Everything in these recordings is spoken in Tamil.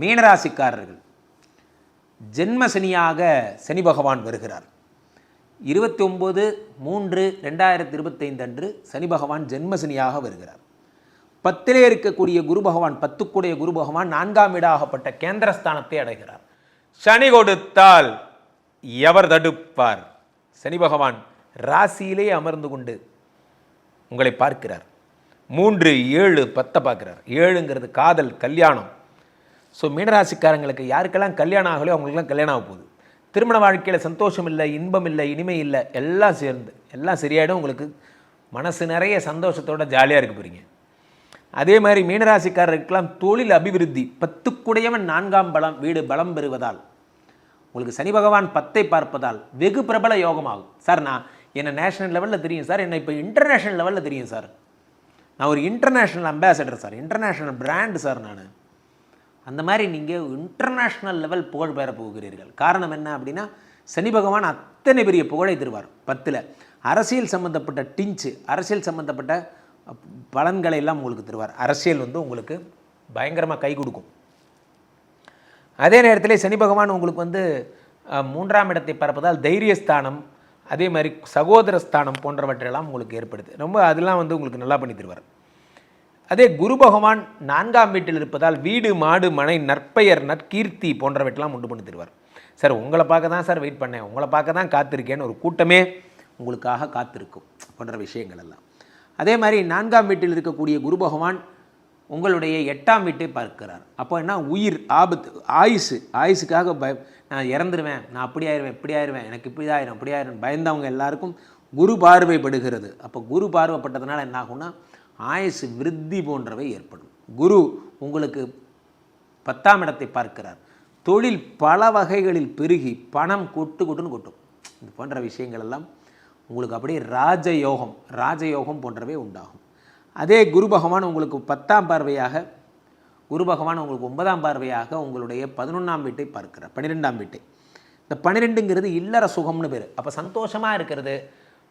மீனராசிக்காரர்கள். ஜென்மசனியாக சனி பகவான் வருகிறார். இருபத்தி ஒம்பது மூன்று ரெண்டாயிரத்தி இருபத்தைந்து அன்று சனி பகவான் ஜென்மசனியாக வருகிறார். பத்திலே இருக்கக்கூடிய குரு பகவான் பத்துக்குடைய குரு பகவான் நான்காம் இடாகப்பட்ட கேந்திரஸ்தானத்தை அடைகிறார். சனி கொடுத்தால் எவர் தடுப்பார்? சனி பகவான் ராசியிலே அமர்ந்து கொண்டு உங்களை பார்க்கிறார். மூன்று ஏழு பத்தை பார்க்கிறார். ஏழுங்கிறது காதல் கல்யாணம். ஸோ மீனராசிக்காரங்களுக்கு யாருக்கெல்லாம் கல்யாணம் ஆகலையோ அவங்களுக்குலாம் கல்யாணம் ஆக போகுது. திருமண வாழ்க்கையில் சந்தோஷம் இல்லை இன்பம் இல்லை இனிமை இல்லை எல்லாம் சேர்ந்து எல்லாம் சரியாயிடும். உங்களுக்கு மனசு நிறைய சந்தோஷத்தோட ஜாலியாக இருக்க போகிறீங்க அதே மாதிரி மீனராசிக்காரருக்கெல்லாம் தொழில் அபிவிருத்தி பத்துக்குடையவன் நான்காம் பலம் வீடு பலம் பெறுவதால் உங்களுக்கு சனி பகவான் பத்தை பார்ப்பதால் வெகு பிரபல யோகமாகும். சார் நான் என்னை நேஷனல் லெவலில் தெரியும் சார் என்னை இப்போ இன்டர்நேஷனல் லெவலில் தெரியும் சார் நான் ஒரு international ambassador sir international brand sir நான். அந்த மாதிரி நீங்கள் இன்டர்நேஷ்னல் லெவல் புகழ் பெற போகிறீர்கள். காரணம் என்ன அப்படின்னா சனி பகவான் அத்தனை பெரிய புகழை தருவார். பத்தில். அரசியல் சம்மந்தப்பட்ட டிஞ்சு அரசியல் சம்மந்தப்பட்ட பலன்களை எல்லாம் உங்களுக்கு தருவார். அரசியல் வந்து உங்களுக்கு பயங்கரமாக கை கொடுக்கும். அதே நேரத்தில் சனி பகவான் உங்களுக்கு வந்து மூன்றாம் இடத்தை பரப்பதால் தைரியஸ்தானம் அதே மாதிரி சகோதர ஸ்தானம் போன்றவற்றெல்லாம் உங்களுக்கு ஏற்படுது ரொம்ப அதெல்லாம் வந்து உங்களுக்கு நல்லா பண்ணி தருவார். அதே குரு பகவான் நான்காம் வீட்டில் இருப்பதால் வீடு மாடு மனை நற்பெயர் நற்கீர்த்தி போன்றவற்றெல்லாம் உண்டு பண்ணி தருவார். சார் உங்களை பார்க்க தான் சார் வெயிட் பண்ணேன். உங்களை பார்க்க தான் காத்திருக்கேன்னு ஒரு கூட்டமே உங்களுக்காக காத்திருக்கும் போன்ற விஷயங்கள் எல்லாம். அதே மாதிரி நான்காம் வீட்டில் இருக்கக்கூடிய குரு பகவான் உங்களுடைய எட்டாம் வீட்டை பார்க்கிறார். அப்போ என்ன? உயிர் ஆபத்து ஆயுசு. ஆயுசுக்காக பய நான் இறந்துருவேன். நான் அப்படி ஆயிடுவேன் இப்படி ஆயிடுவேன் எனக்கு இப்படி ஆயிரும் அப்படி ஆயிரும். பயந்தவங்க எல்லாருக்கும் குரு பார்வைப்படுகிறது. அப்போ குரு பார்வைப்பட்டதுனால என்ன ஆகும்னா ஆயுசு விருத்தி போன்றவை ஏற்படும். குரு உங்களுக்கு பத்தாம் இடத்தை பார்க்கிறார். தொழில் பல வகைகளில் பெருகி பணம் கொட்டு கொட்டுன்னு கொட்டும். இது போன்ற விஷயங்கள் எல்லாம் உங்களுக்கு அப்படியே ராஜயோகம் ராஜயோகம் போன்றவை உண்டாகும். அதே குரு பகவான் உங்களுக்கு பத்தாம் பார்வையாக குரு பகவான் உங்களுக்கு ஒன்பதாம் பார்வையாக உங்களுடைய பதினொன்றாம் வீட்டை பார்க்கிறார் பன்னிரெண்டாம் வீட்டை. இந்த பன்னிரெண்டுங்கிறது இல்லற சுகம்னு பேர். அப்போ சந்தோஷமாக இருக்கிறது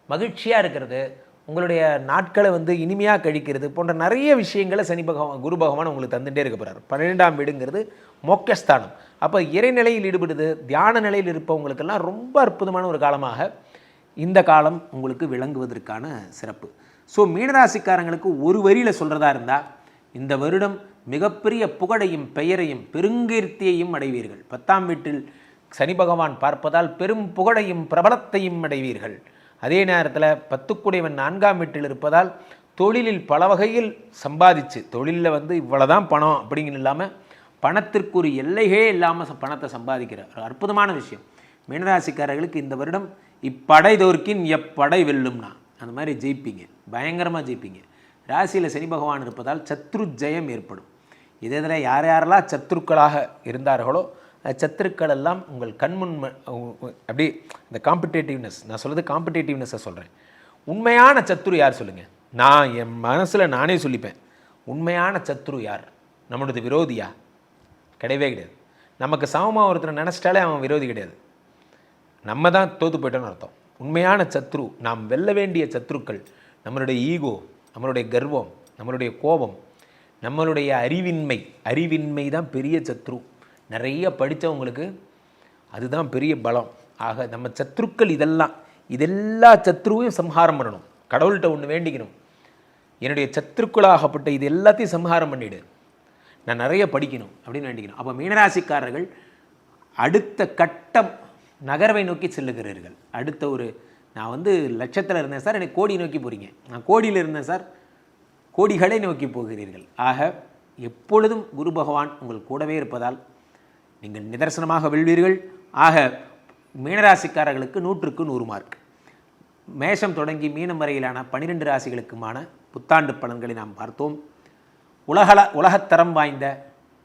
மகிழ்ச்சியாக இருக்கிறது உங்களுடைய நாட்களை வந்து இனிமையாக கழிக்கிறது போன்ற நிறைய விஷயங்களை சனி பகவான் குரு பகவான் உங்களுக்கு தந்துட்டே இருக்க போகிறார் பன்னிரெண்டாம் வீடுங்கிறது மோக்கஸ்தானம் அப்போ இறைநிலையில் ஈடுபடுது தியான நிலையில் இருப்பவங்களுக்கெல்லாம் ரொம்ப அற்புதமான ஒரு காலமாக இந்த காலம் உங்களுக்கு விளங்குவதற்கான சிறப்பு. ஸோ மீனராசிக்காரங்களுக்கு ஒரு வரியில் சொல்கிறதா இருந்தால் இந்த வருடம் மிகப்பெரிய புகழையும் பெயரையும் பெருங்கீர்த்தியையும் அடைவீர்கள். பத்தாம் வீட்டில் சனி பகவான் பார்ப்பதால் பெரும் புகழையும் பிரபலத்தையும் அடைவீர்கள். அதே நேரத்தில் பத்துக்குடையவன் நான்காம் வீட்டில் இருப்பதால் தொழிலில் பல வகையில் சம்பாதிச்சு தொழிலில் வந்து இவ்வளோதான் பணம் அப்படிங்கன்னு இல்லாமல் பணத்திற்கு ஒரு எல்லையே இல்லாமல் பணத்தை சம்பாதிக்கிற ஒரு அற்புதமான விஷயம். மீனராசிக்காரர்களுக்கு இந்த வருடம் இப்படை தோற்கின் எப்படை வெல்லும்னா அந்த மாதிரி ஜெயிப்பீங்க. பயங்கரமாக ஜெயிப்பீங்க. ராசியில் சனி பகவான் இருப்பதால் சத்ரு ஜெயம் ஏற்படும். இதே இதில் யார் யாரெல்லாம் சத்துருக்களாக இருந்தார்களோ சத்துருக்கள் எல்லாம் உங்கள் கண்முன் அப்படி இந்த காம்படேட்டிவ்னஸ் நான் சொல்கிறது காம்படேட்டிவ்னஸை சொல்கிறேன் உண்மையான சத்துரு யார் சொல்லுங்கள் நான் என் மனசில் நானே சொல்லிப்பேன். உண்மையான சத்துரு யார்? நம்மளது விரோதியா? கிடையவே கிடையாது. நமக்கு சமமாக ஒருத்தரை நினச்சிட்டாலே அவன் விரோதி கிடையாது. நம்ம தான் தோத்து போயிட்டோன்னு அர்த்தம். உண்மையான சத்ரு நாம் வெல்ல வேண்டிய சத்ருக்கள் நம்மளுடைய ஈகோ நம்மளுடைய கர்வம் நம்மளுடைய கோபம் நம்மளுடைய அறிவின்மை அறிவின்மை தான் பெரிய சத்ரு நிறைய படித்தவங்களுக்கு அதுதான் பெரிய பலம். ஆக நம்ம சத்ருக்கள் இதெல்லாம் இதெல்லா சத்ருவையும் சம்ஹாரம் பண்ணணும். கடவுள்கிட்ட ஒன்று வேண்டிக்கணும். என்னுடைய சத்ருக்களாகப்பட்ட இது எல்லாத்தையும் சம்ஹாரம் பண்ணிடு. நான் நிறைய படிக்கணும் அப்படின்னு வேண்டிக்கணும். அப்போ மீனராசிக்காரர்கள் அடுத்த கட்டம் நகர்வை நோக்கி செல்லுகிறீர்கள். அடுத்த ஒரு நான் வந்து லட்சத்தில் இருந்தேன் சார் எனக்கு கோடி நோக்கி போகிறீங்க நான் கோடியில் இருந்தேன் சார் கோடிகளை நோக்கி போகிறீர்கள். ஆக எப்பொழுதும் குரு பகவான் உங்கள் கூடவே இருப்பதால் நீங்கள் நிதர்சனமாக வெல்வீர்கள். ஆக மீனராசிக்காரர்களுக்கு நூற்றுக்கு நூறு மார்க் மேஷம் தொடங்கி மீனம் வரையிலான பனிரெண்டு ராசிகளுக்குமான புத்தாண்டு பலன்களை நாம் பார்த்தோம். உலகள உலகத்தரம் வாய்ந்த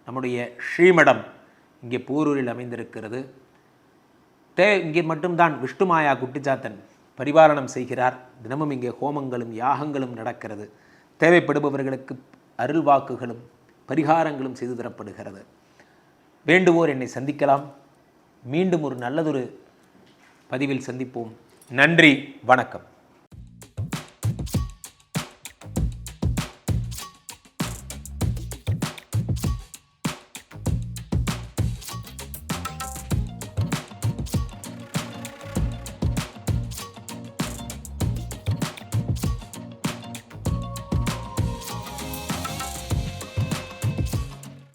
நம்முடைய ஸ்ரீமடம் இங்கே பூரூரில் அமைந்திருக்கிறது. தே இங்கே மட்டும்தான் விஷ்ணுமாயா குட்டிச்சாத்தன் பரிபாலனம் செய்கிறார். தினமும் இங்கே ஹோமங்களும் யாகங்களும் நடக்கிறது. தேவைப்படுபவர்களுக்கு அருள் வாக்குகளும் பரிகாரங்களும் செய்து தரப்படுகிறது. வேண்டுவோர் என்னை சந்திக்கலாம். மீண்டும் ஒரு நல்லதொரு பதிவில் சந்திப்போம். நன்றி வணக்கம்.